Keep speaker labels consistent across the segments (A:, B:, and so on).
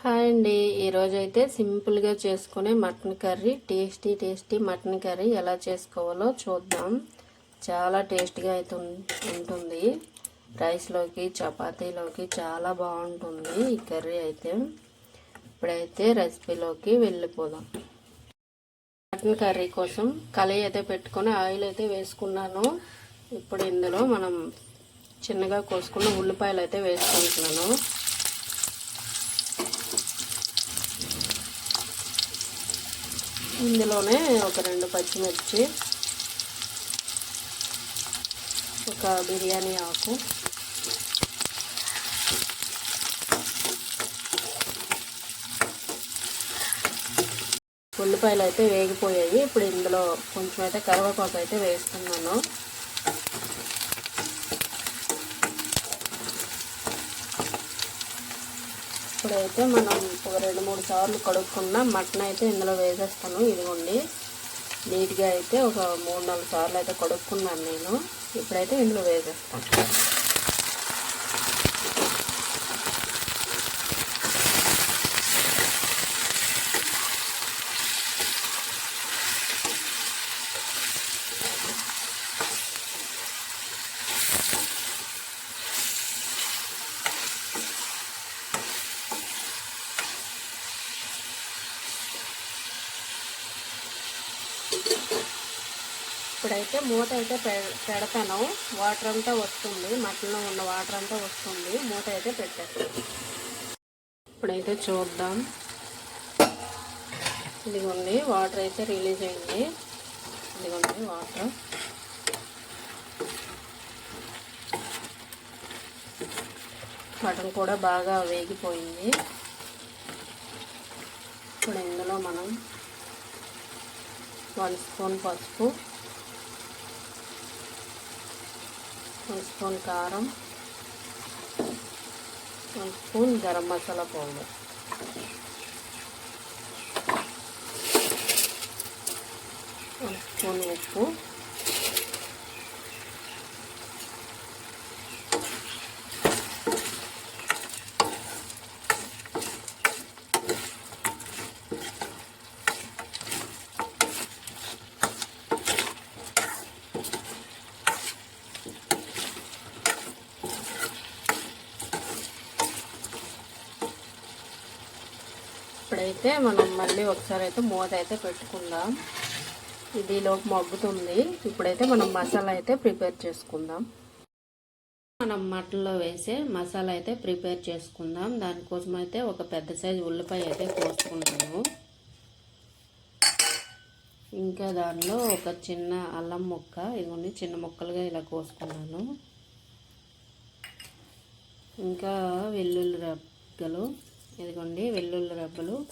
A: Hi అండి. ఈరోజు అయితే సింపుల్గా చేసుకునే mutton curry tasty tasty mutton curry ఎలా చేసుకోవాలో చూద్దాం. చాలా టేస్టీగా అయితే ఉంటుంది. రైస్లోకి చపాతీలోకి చాలా బాగుంటుంది ఈ కర్రీ అయితే. ఇప్పుడైతే రెసిపీలోకి వెళ్ళిపోదాం. మటన్ కర్రీ కోసం కళాయి అయితే పెట్టుకొని ఆయిల్ అయితే వేసుకున్నాను. ఇప్పుడు ఇందులో మనం చిన్నగా కోసుకున్న ఉల్లిపాయలు అయితే వేసుకుంటున్నాను. ఇందులోనే ఒక రెండు పచ్చిమిర్చి ఒక బిర్యానీ ఆకు. ఉల్లిపాయలు అయితే వేగిపోయాయి. ఇప్పుడు ఇందులో కొంచెం అయితే కరివేపాకు అయితే వేస్తున్నాను. ఇప్పుడైతే మనం ఒక రెండు మూడు సార్లు కడుక్కున్న మటన్ అయితే ఇందులో వేసేస్తాను. ఇదిగోండి. నీట్గా అయితే ఒక మూడు నాలుగు సార్లు అయితే కడుక్కున్నాను నేను. ఇప్పుడైతే ఇందులో వేసేస్తాను. ఇప్పుడైతే మూత అయితే పె- పెడతాను. వాటర్ అంతా వస్తుంది. మటన్లో ఉన్న వాటర్ అంతా వస్తుంది. మూత అయితే పెట్టేస్తాను. ఇప్పుడైతే చూద్దాం. ఇదిగోండి వాటర్ అయితే రిలీజ్ అయింది. ఇదిగోండి వాటర్. మటన్ కూడా బాగా వేగిపోయింది. ఇప్పుడు ఇందులో మనం వన్ స్పూన్ పసుపు వన్ స్పూన్ కారం one spoon garam masala powder. One spoon ఉప్పు. ఇప్పుడైతే మనం మళ్ళీ ఒకసారి అయితే మూత అయితే పెట్టుకుందాం. ఇదిలోపు మగ్గుతుంది. ఇప్పుడైతే మనం మసాలా అయితే ప్రిపేర్ చేసుకుందాం. మనం మటన్లో వేసే మసాలా అయితే ప్రిపేర్ చేసుకుందాం. దానికోసం అయితే ఒక పెద్ద సైజు ఉల్లిపాయ అయితే కోసుకుంటాము ఇంకా దానిలో ఒక చిన్న అల్లం ముక్క ఇదిగోండి చిన్న ముక్కలుగా ఇలా కోసుకున్నాను. ఇంకా వెల్లుల్లి రెబ్బలు ఇదిగోండి వెల్లుల్లి రెబ్బలు.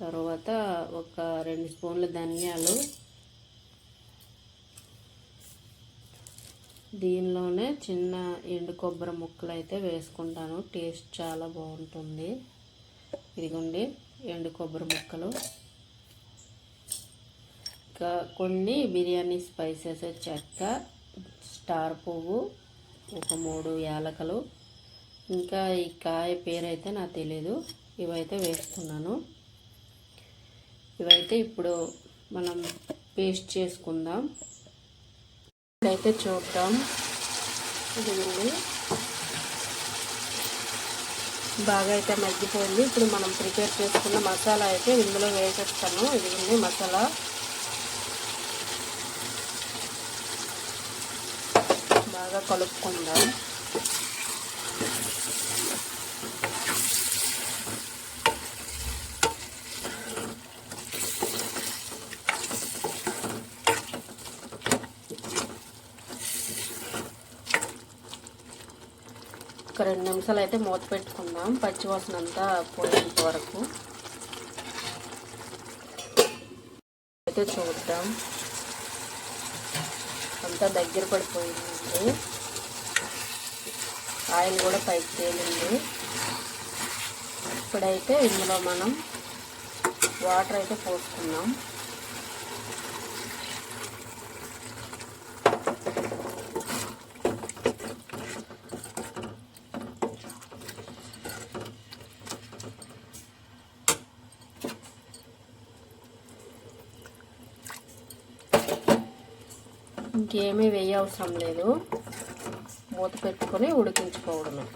A: తర్వాత ఒక రెండు స్పూన్ల ధనియాలు. దీనిలోనే చిన్న ఎండు కొబ్బరి ముక్కలు అయితే వేసుకుంటాను. టేస్ట్ చాలా బాగుంటుంది. ఇదిగోండి ఎండు కొబ్బరి ముక్కలు. ఇంకా కొన్ని బిర్యానీ స్పైసెస్ చెక్క స్టార్ పువ్వు ఒక మూడు యాలకలు. ఇంకా ఈ కాయ పేరు అయితే నాకు తెలియదు ఇవైతే వేస్తున్నాను. ఇవైతే ఇప్పుడు మనం పేస్ట్ చేసుకుందాం. ఇప్పుడైతే చూద్దాం. ఇదిగోండి. బాగా అయితే మగ్గిపోయింది. ఇప్పుడు మనం ప్రిపేర్ చేసుకున్న మసాలా అయితే ఇందులో వేసేస్తాను. ఇదిగోండి మసాలా. బాగా కలుపుకుందాం. ఒక రెండు నిమిషాలు అయితే మూత పెట్టుకుందాం. పచ్చివాసన అంతా పోయేంత వరకు. అయితే చూద్దాం. అంతా దగ్గర పడిపోయిందండి ఆయిల్ కూడా పైకి తేలింది. ఇప్పుడైతే ఇందులో మనం వాటర్ అయితే పోసుకుందాం. ఇంకేమీ వేయవసరం లేదు. మూత పెట్టుకొని ఉడికించుకోవడమే.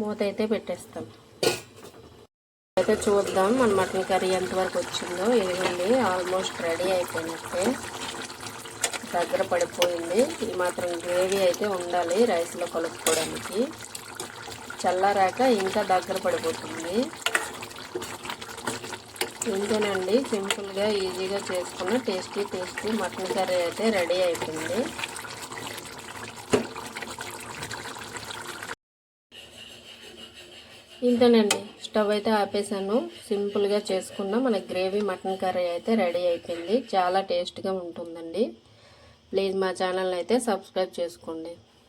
A: మూత అయితే పెట్టేస్తాం. అయితే చూద్దాం మన మటన్ కర్రీ ఎంతవరకు వచ్చిందో. ఇదిగోండి ఆల్మోస్ట్ రెడీ అయిపోయినట్టే. దగ్గర పడిపోయింది. ఈ మాత్రం గ్రేవీ అయితే ఉండాలి రైస్లో కలుపుకోవడానికి. చల్లారాక ఇంకా దగ్గర పడిపోతుంది. ఇంతేనండి సింపుల్గా ఈజీగా చేసుకున్న టేస్టీ టేస్టీ మటన్ కర్రీ అయితే రెడీ అయిపోయింది. ఇంతేనండి. స్టవ్ అయితే ఆపేసాను. సింపుల్గా చేసుకున్న మన గ్రేవీ మటన్ కర్రీ అయితే రెడీ అయిపోయింది. చాలా టేస్ట్గా ఉంటుందండి. ప్లీజ్ మా ఛానల్ అయితే సబ్స్క్రైబ్ చేసుకోండి.